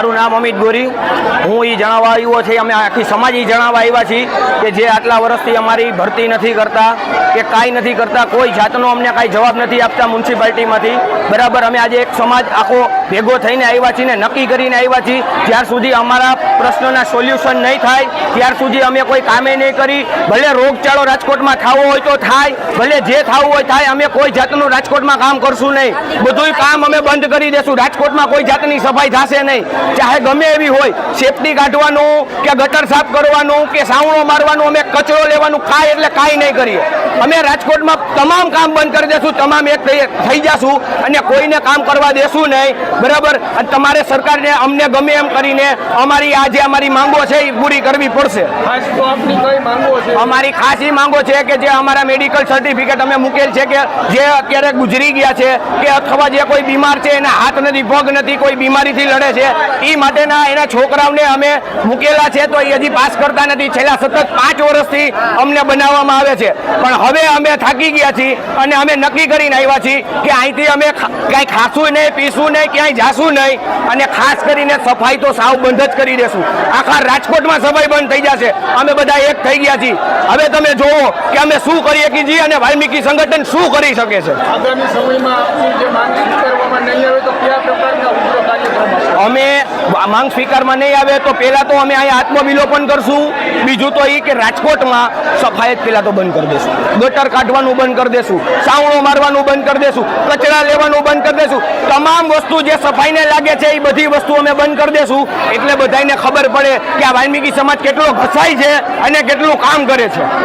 મારું નામ અમિત ગોરી. હું એ જણાવવા આવ્યો છે, અમે આખી સમાજ એ જણાવવા આવ્યા છીએ કે જે આટલા વર્ષથી અમારી ભરતી નથી કરતા, કે કાંઈ નથી કરતા, કોઈ જાતનો અમને કાંઈ જવાબ નથી આપતા મ્યુનિસિપાલિટીમાંથી. બરાબર, અમે આજે એક સમાજ આખો ભેગો થઈને આવ્યા છીએ ને નક્કી કરીને આવ્યા છીએ, જ્યાર સુધી અમારા પ્રશ્નોના સોલ્યુશન નહીં થાય, ત્યાર સુધી અમે કોઈ કામે નહીં કરી, ભલે રોગચાળો રાજકોટમાં થવો હોય તો થાય, ભલે જે થવું હોય થાય, અમે કોઈ જાતનું રાજકોટમાં કામ કરશું નહીં. બધુંય કામ અમે બંધ કરી દેશું, રાજકોટમાં કોઈ જાતની સફાઈ થશે નહીં. ચાહે ગમે એવી હોય સેફટી કાઢવાનું કે ગટર સાફ કરવાનું કે સાવણો મારવાનું અમે કચરો લેવાનું કાંઈ એટલે કાંઈ નહીં કરીએ. અમે રાજકોટમાં તમામ કામ બંધ કરી દેશું તમામ એક થઈ જશું અને કોઈને કામ કરવા દેશું નહીં બરાબર? અને તમારે સરકારને અમને ગમે એમ કરીને અમારી આ જે અમારી માંગો છે એ પૂરી કરવી પડશે. અમારી ખાસ માંગો છે કે જે અમારા મેડિકલ સર્ટિફિકેટ અમે મૂકેલ છે કે જે અત્યારે ગુજરી ગયા છે કે અથવા જે કોઈ બીમાર છે એના હાથ નથી પગ નથી કોઈ બીમારીથી લડે છે એ માટેના એના છોકરાઓને અમે મૂકેલા છે, તો એ હજી પાસ કરતા નથી. છેલ્લા સતત પાંચ વર્ષથી અમને બનાવવામાં આવે છે. પણ હવે અમે થાકી ગયા છીએ અને અમે નક્કી કરીને આવ્યા છીએ કે અહીંથી અમે કાંઈ ખાશું નહીં, પીશું નહીં, ક્યાંય જાશું નહીં. અને ખાસ કરીને સફાઈ તો સાવ બંધ જ કરી દેશું. આખા રાજકોટમાં સફાઈ બંધ થઈ જશે. અમે બધા એક થઈ ગયા છીએ. હવે તમે જોવો કે અમે શું કરી શકીએ છીએ અને વાલ્મીકી સંગઠન શું કરી શકે છે. આગામી સમયમાં જે માંગણી સ્વીકારવામાં નહીં આવે તો કયા પ્રકારના ઉગ્ર કાર્યક્રમ હશે અમે માંગ સ્વીકારમાં નહીં આવે તો પહેલાં તો અમે અહીંયા આત્મવિલોપન કરશું. બીજું તો એ કે રાજકોટમાં સફાઈ જ પહેલા તો બંધ કરી દેશું. ગટર કાઢવાનું બંધ કરી દેશું. સાવણો મારવાનું બંધ કરી દેશું. કચરા લેવાનું બંધ કરી દેશું. તમામ વસ્તુ જે સફાઈને લાગે છે એ બધી વસ્તુ અમે બંધ કરી દેશું. એટલે બધાને ખબર પડે કે આ વાલ્મીકી સમાજ કેટલો ઘસાય છે અને કેટલું કામ કરે છે.